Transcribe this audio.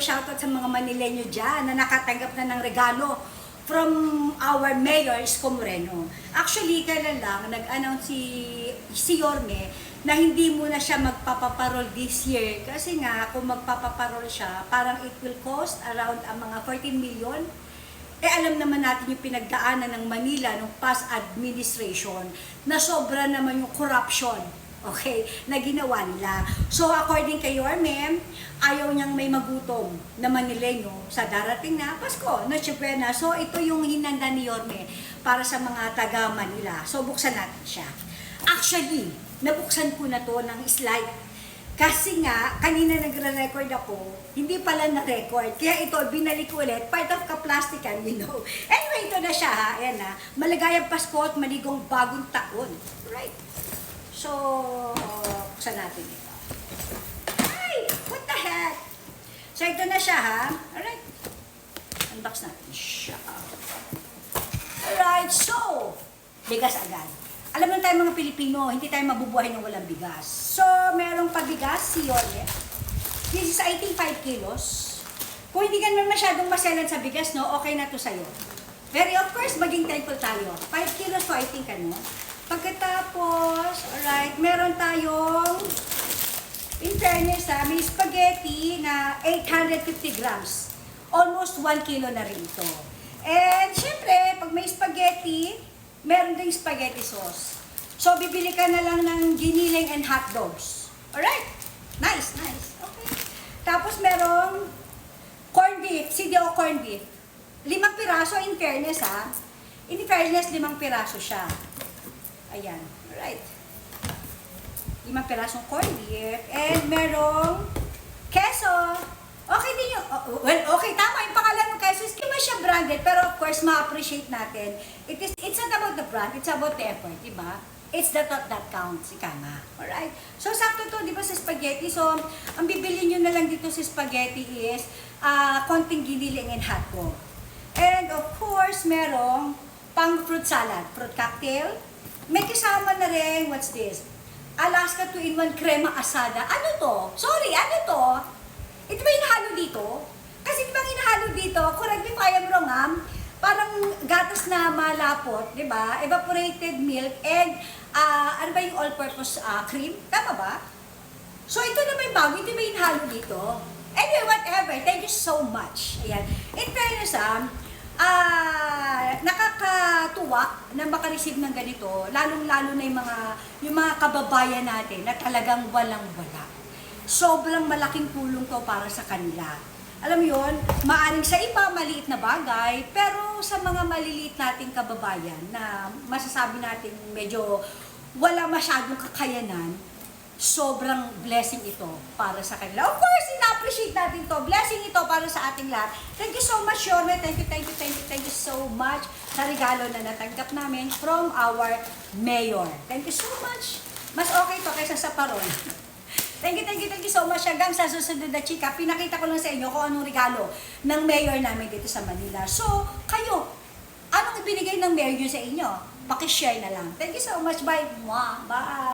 shoutout sa mga Manileño dyan na nakatanggap na ng regalo from our mayor, Isko Moreno. Actually, kailan lang, nag-announce si, si Yorme na hindi muna siya magpapaparol this year. Kasi nga, kung magpapaparol siya, parang it will cost around ang mga 14 million. Eh alam naman natin yung pinagdaanan ng Manila nung past administration na sobra naman yung corruption okay, na ginawa nila. So, according kay Yorme, ayaw niyang may magutom na Manileño sa darating na Pasko, Noche Buena. So, ito yung hinanda ni Yorme para sa mga taga Manila. So, buksan natin siya. Actually, nabuksan ko na to ng slide. Kasi nga, kanina nagre-record ako, hindi pala na-record. Kaya ito, binalik ulit, part of ka-plastican, you know. Anyway, ito na siya ha. Ayan na. Maligayang Pasko at maligong bagong taon. Right? So, buksan natin ito. Ay! What the heck? So, ito na siya, ha? Alright. Unbox natin siya. Alright, so, bigas agad. Alam mo tayo mga Pilipino, hindi tayo mabubuhay ng walang bigas. So, merong pabigas, si Yorme. This is, I think, 5 kilos. Kung hindi ka naman masyadong maselan sa bigas, no, okay na to sa'yo. Very of course, maging thankful tayo. 5 kilos to, I think, ano. Pagkatapos, alright, meron tayong, in fairness ha, may spaghetti na 850 grams. Almost 1 kilo na rin ito. And, syempre, pag may spaghetti, meron ding spaghetti sauce. So, bibili ka na lang ng giniling and hot dogs. Alright? Nice, nice. Okay. Tapos, merong corned beef, CDO corned beef. Limang piraso, in fairness ha. In fairness, limang piraso siya. Ayan. Alright. Limang pirasong corned beef. And merong keso. Okay din yung, oh, well, okay, tama yung pangalan ng keso. Hindi man siya branded, pero of course, ma-appreciate natin. It is, it's not about the brand, it's about the effort, di ba? It's the thought that counts, ika nga. Alright? So, sakto to, di ba, sa spaghetti. So, ang bibili nyo na lang dito sa spaghetti is ah konting giniling and hotdog. And of course, merong pang fruit salad, fruit cocktail. May kasama na rin, what's this? Alaska 2-in-1 crema asada. Ano to? Sorry, ano to? Ito ba hinahalo dito? Kasi di ba hinahalo dito, correct me if I am wrong ha, parang gatas na malapot, di ba? Evaporated milk and ah, ano ba yung all-purpose ah, cream? Tama ba? So ito na may bago, hindi ba hinahalo dito? Anyway, whatever. Thank you so much. Ayan. In fairness ah, ah, nakakatuwa na makareceive ng ganito, lalong-lalo na yung mga, yung mga kababayan natin na talagang walang-wala. Sobrang malaking tulong to para sa kanila. Alam yun, maaring sa iba maliit na bagay, pero sa mga maliliit nating kababayan na masasabi natin medyo wala masyadong kakayanan, sobrang blessing ito para sa kanila. Of course, ina-appreciate natin to. Blessing ito para sa ating lahat. Thank you so much, Yorme. Thank you, thank you, thank you, thank you so much sa regalo na natanggap namin from our mayor. Thank you so much. Mas okay to kaysa sa parol. Thank you, thank you, thank you so much. Hanggang sa susunod na chika, pinakita ko lang sa inyo kung anong regalo ng mayor namin dito sa Manila. So, kayo, anong ibinigay ng mayor nyo sa inyo? Pakishare na lang. Thank you so much. Bye. Mwah. Bye.